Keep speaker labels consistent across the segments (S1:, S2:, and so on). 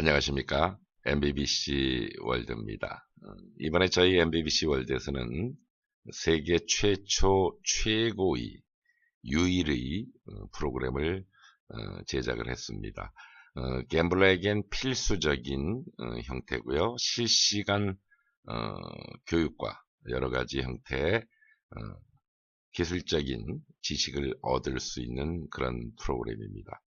S1: 안녕하십니까. MBBC 월드입니다. 어, 이번에 저희 MBBC 월드에서는 세계 최초 최고의 유일의 어, 프로그램을 어, 제작을 했습니다. 갬블러에겐 필수적인 형태고요. 실시간 교육과 여러 가지 형태의 기술적인 지식을 얻을 수 있는 그런 프로그램입니다.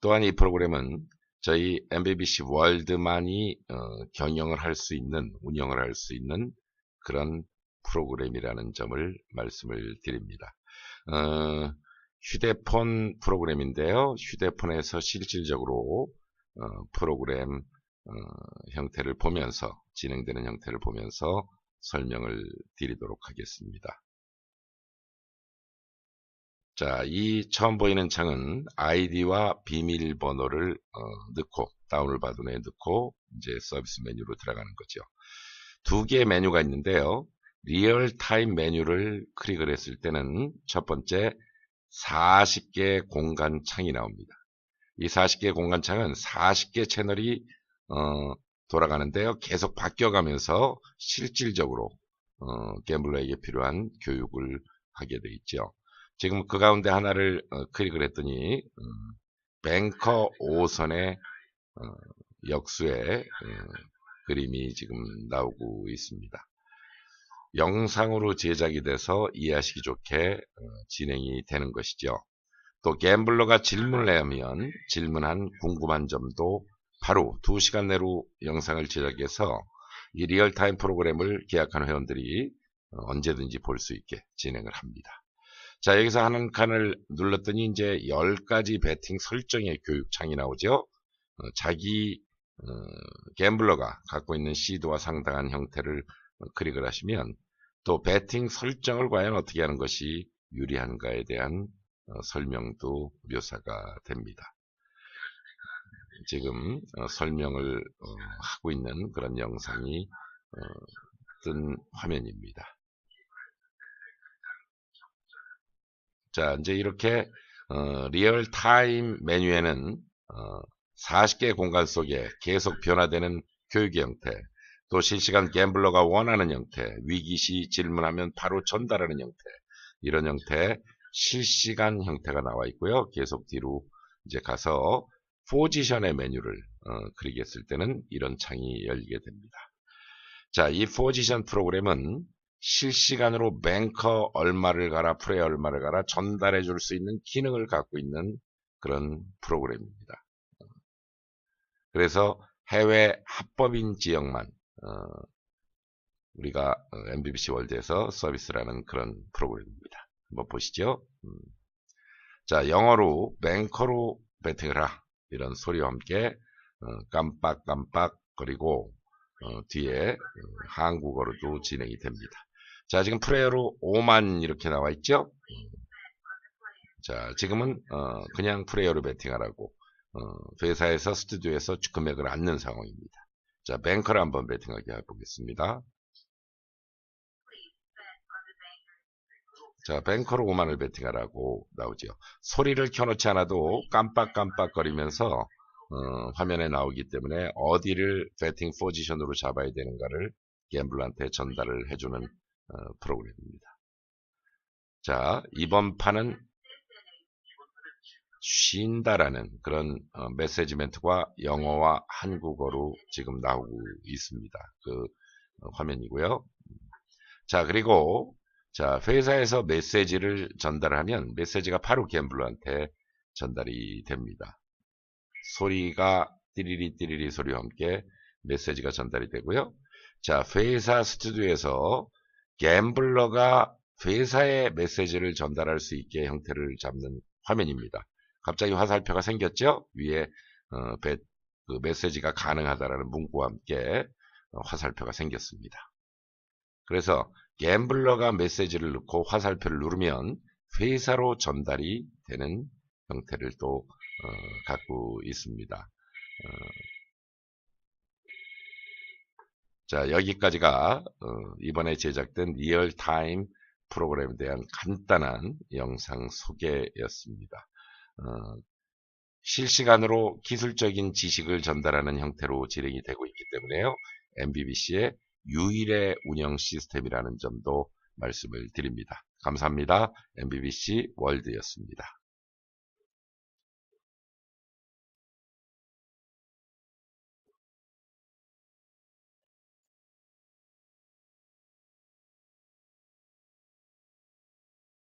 S1: 또한 이 프로그램은 저희 MBBC 월드만이 어, 경영을 할 수 있는 운영을 할 수 있는 그런 프로그램이라는 점을 말씀을 드립니다. 어, 휴대폰 프로그램인데요. 휴대폰에서 실질적으로 어, 프로그램 어, 형태를 보면서 진행되는 형태를 보면서 설명을 드리도록 하겠습니다. 자, 이 처음 보이는 창은 아이디와 비밀번호를 어, 넣고 다운을 받은 후에 넣고 이제 서비스 메뉴로 들어가는 거죠. 두 개의 메뉴가 있는데요. 리얼타임 메뉴를 클릭을 했을 때는 첫 번째 40개 공간 창이 나옵니다. 이 40개 공간 창은 40개 채널이 어, 돌아가는데요. 계속 바뀌어가면서 실질적으로 어, 갬블러에게 필요한 교육을 하게 돼 있죠. 지금 그 가운데 하나를 어, 클릭을 했더니 어, 뱅커 5선의 어, 역수의 어, 그림이 지금 나오고 있습니다. 영상으로 제작이 돼서 이해하시기 좋게 어, 진행이 되는 것이죠. 또 갬블러가 질문을 하면 질문한 궁금한 점도 바로 2시간 내로 영상을 제작해서 이 리얼타임 프로그램을 계약한 회원들이 어, 언제든지 볼 수 있게 진행을 합니다. 자, 여기서 하는 칸을 눌렀더니 이제 10가지 배팅 설정의 교육창이 나오죠. 어, 자기 어, 갬블러가 갖고 있는 시드와 상당한 형태를 어, 클릭을 하시면 또 배팅 설정을 과연 어떻게 하는 것이 유리한가에 대한 어, 설명도 묘사가 됩니다. 지금 어, 설명을 어, 하고 있는 그런 영상이 뜬 화면입니다. 자, 이제 이렇게 어, 리얼타임 메뉴에는 어, 40개의 공간 속에 계속 변화되는 교육의 형태, 또 실시간 갬블러가 원하는 형태, 위기시 질문하면 바로 전달하는 형태, 이런 형태 실시간 형태가 나와 있고요. 계속 뒤로 이제 가서 포지션의 메뉴를 어, 클릭했을 때는 이런 창이 열리게 됩니다. 자, 이 포지션 프로그램은 실시간으로 뱅커 얼마를 가라, 프레 얼마를 가라 전달해 줄 수 있는 기능을 갖고 있는 그런 프로그램입니다. 그래서 해외 합법인 지역만 어, 우리가 MBBC 월드에서 서비스라는 그런 프로그램입니다. 한번 보시죠. 음. 자, 영어로 뱅커로 배팅을 하 이런 소리와 함께 어, 깜빡깜빡 거리고 어, 뒤에 한국어로도 진행이 됩니다. 자, 지금 프레어로 5만 이렇게 나와 있죠? 자, 지금은 어, 그냥 프레어로 베팅하라고 어, 회사에서 스튜디오에서 금액을 안는 상황입니다. 자, 뱅커를 한번 베팅하게 해보겠습니다. 자, 뱅커로 5만을 베팅하라고 나오죠. 소리를 켜놓지 않아도 깜빡깜빡거리면서 어, 화면에 나오기 때문에 어디를 베팅 포지션으로 잡아야 되는가를 갬블한테 전달을 해주는 어, 프로그램입니다. 자, 이번 판은 쉰다라는 그런 어, 메시지 멘트가 영어와 한국어로 지금 나오고 있습니다. 그 어, 화면이고요. 자, 그리고 자, 회사에서 메시지를 전달하면 메시지가 바로 갬블러한테 전달이 됩니다. 소리가 띠리리 띠리리 소리와 함께 메시지가 전달이 되고요. 자, 회사 스튜디오에서 갬블러가 회사에 메시지를 전달할 수 있게 형태를 잡는 화면입니다. 갑자기 화살표가 생겼죠? 위에 어, 배, 그 메시지가 가능하다라는 문구와 함께 어, 화살표가 생겼습니다. 그래서 갬블러가 메시지를 넣고 화살표를 누르면 회사로 전달이 되는 형태를 또 어, 갖고 있습니다. 어, 자, 여기까지가 어, 이번에 제작된 리얼타임 프로그램에 대한 간단한 영상 소개였습니다. 어, 실시간으로 기술적인 지식을 전달하는 형태로 진행이 되고 있기 때문에요. MBBC의 유일의 운영 시스템이라는 점도 말씀을 드립니다. 감사합니다. MBBC 월드였습니다.